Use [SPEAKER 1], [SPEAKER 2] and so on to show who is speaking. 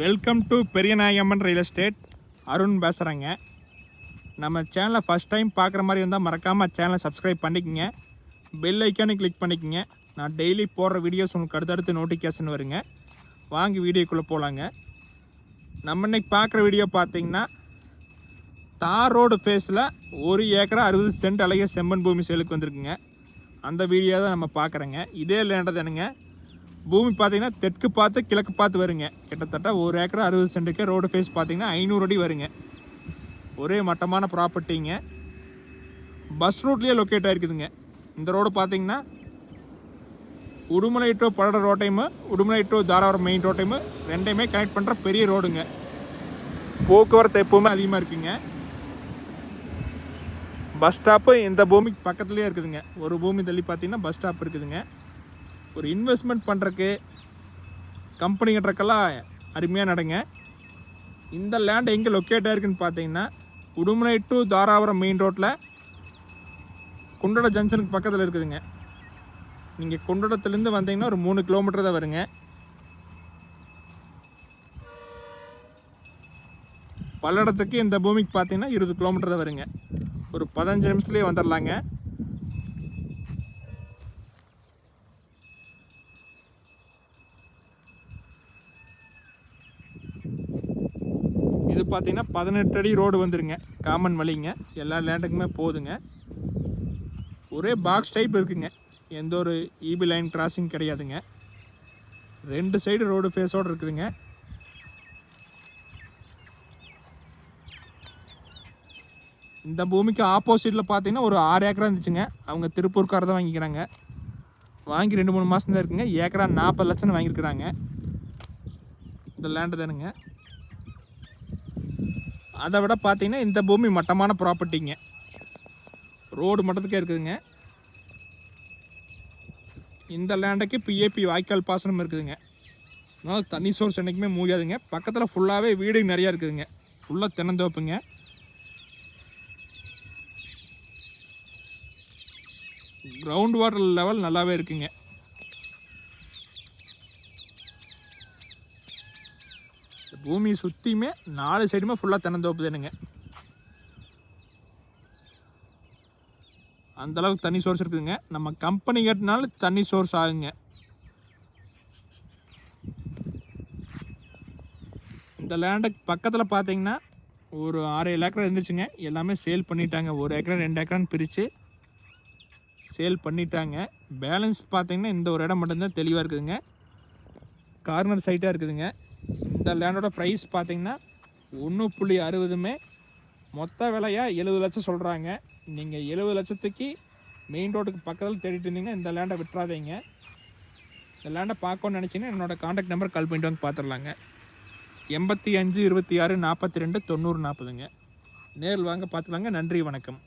[SPEAKER 1] Welcome to Periyanayagamman real estate Arun பேசுகிறேங்க நம்ம சேனலை ஃபஸ்ட் டைம் பார்க்குற மாதிரி இருந்தால் மறக்காமல் சேனலை சப்ஸ்கிரைப் பண்ணிக்கோங்க. பெல் ஐக்கானு கிளிக் பண்ணிக்கோங்க. நான் டெய்லி போடுற வீடியோஸ் உங்களுக்கு அடுத்தடுத்து நோட்டிஃபிகேஷன் வருங்க. வாங்கி வீடியோக்குள்ளே போகலாங்க நம்ம இன்னைக்கு பார்க்குற வீடியோ பார்த்தீங்கன்னா தார் ரோடு ஃபேஸில் ஒரு ஏக்கரா அறுபது சென்ட் அழகிய செம்மன் பூமி சேலுக்கு வந்திருக்குங்க. அந்த வீடியோ தான் நம்ம பார்க்குறேங்க. இதே லேண்டது என்னங்க பூமி பார்த்தீங்கன்னா தெற்கு பார்த்து கிழக்கு பார்த்து வருங்க. கிட்டத்தட்ட ஒரு ஏக்கர் அறுபது சென்ட்டுக்கு ரோடு ஃபேஸ் பார்த்தீங்கன்னா ஐநூறு அடி வருங்க. ஒரே மட்டமான ப்ராப்பர்ட்டிங்க பஸ் ரூட்லேயே லொக்கேட் ஆகிருக்குதுங்க இந்த ரோடு பார்த்தீங்கன்னா உடுமலை டு பல்லட ரோட்டையும் உடுமலை டு தாராவரம் மெயின் ரோட்டையும் ரெண்டையுமே கனெக்ட் பண்ணுற பெரிய ரோடுங்க போக்குவரத்து எப்போவுமே அதிகமாக இருக்குங்க. பஸ் ஸ்டாப்பு இந்த பூமிக்கு பக்கத்துலேயே இருக்குதுங்க. ஒரு பூமி தள்ளி பார்த்தீங்கன்னா பஸ் ஸ்டாப் இருக்குதுங்க. ஒரு இன்வெஸ்ட்மெண்ட் பண்ணுறக்கு கம்பெனிகிட்டக்கெல்லாம் அருமையாக நடங்க. இந்த லேண்ட் எங்கே லொக்கேட் ஆயிருக்குன்னு பார்த்தீங்கன்னா உடுமலை டு தாராபுரம் மெயின் ரோட்டில் குண்டட ஜங்ஷனுக்கு பக்கத்தில் இருக்குதுங்க. நீங்கள் குண்டடத்துலேருந்து வந்தீங்கன்னா ஒரு மூணு கிலோமீட்டர் தான் வருங்க. பல்லடத்துக்கு இந்த பூமிக்கு பார்த்தீங்கன்னா இருபது கிலோமீட்டர் தான் வருங்க. ஒரு பதினஞ்சு நிமிஷத்துலேயே வந்துடலாங்க பார்த்தீங்கன்னா பதினெட்டு அடி ரோடு வந்துருங்க. காமன் வழிங்க. எல்லா லேண்டுக்குமே போதுங்க. ஒரே பாக்ஸ் டைப் இருக்குங்க. எந்த ஒரு இபி லைன் கிராசிங் கிடையாதுங்க. ரெண்டு சைடு ரோடு ஃபேஸோடு இருக்குதுங்க. இந்த பூமிக்கு ஆப்போசிட்டில் பார்த்தீங்கன்னா ஒரு ஆறு ஏக்கரா இருந்துச்சுங்க. அவங்க திருப்பூர்கார தான் வாங்கிக்கிறாங்க. வாங்கி ரெண்டு மூணு மாதம் தான் இருக்குங்க. ஏக்கரா நாற்பது லட்சம் வாங்கியிருக்கிறாங்க. இந்த லேண்டு தானுங்க. அதை விட பார்த்தீங்கன்னா இந்த பூமி மட்டமான ப்ராப்பர்ட்டிங்க ரோடு மட்டத்துக்கே இருக்குதுங்க. இந்த லேண்டுக்கு பிஏபி வாய்க்கால் பாசனம் இருக்குதுங்க. அதனால் தண்ணி சோர்ஸ் என்றைக்குமே மூயாதுங்க பக்கத்தில் ஃபுல்லாகவே வீடு நிறையா இருக்குதுங்க. ஃபுல்லாக தென்னந்தோப்புங்க. கிரவுண்ட் வாட்டர் லெவல் நல்லாவே இருக்குங்க. பூமியை சுற்றியுமே நாலு சைடுமே ஃபுல்லாக தென்னந்தோப்பு தானுங்க. அந்தளவுக்கு தண்ணி சோர்ஸ் இருக்குதுங்க. நம்ம கம்பெனி கட்டினாலும் தண்ணி சோர்ஸ் ஆகுங்க. இந்த லேண்டுக்கு பக்கத்தில் பார்த்தீங்கன்னா ஒரு ஆறு ஏழு ஏக்கர் இருந்துச்சுங்க. எல்லாமே சேல் பண்ணிட்டாங்க. ஒரு ஏக்கர் ரெண்டு ஏக்கரான்னு பிரித்து சேல் பண்ணிட்டாங்க. பேலன்ஸ் பார்த்தீங்கன்னா இந்த ஒரு இடம் மட்டும்தான் தெளிவாக இருக்குதுங்க. கார்னர் சைட்டாக இருக்குதுங்க. இந்த லேண்டோட ப்ரைஸ் பார்த்தீங்கன்னா ஒன்று புள்ளி அறுபதுமே. மொத்த விலையாக எழுபது லட்சம் சொல்கிறாங்க நீங்கள் எழுபது லட்சத்துக்கு மெயின் ரோட்டுக்கு பக்கத்தில் தேடிட்டு இருந்தீங்கன்னா இந்த லேண்டை விட்டுறாதீங்க. இந்த லேண்டை பார்க்கணும்னு நினச்சிங்கன்னா என்னோடய காண்டாக்ட் நம்பர் கால் பண்ணிட்டு வந்து பார்த்துடலாங்க எண்பத்தி அஞ்சு இருபத்தி ஆறு நாற்பத்தி ரெண்டு தொண்ணூறு நாற்பதுங்க. நேரில் வாங்க பார்த்துலாங்க நன்றி வணக்கம்.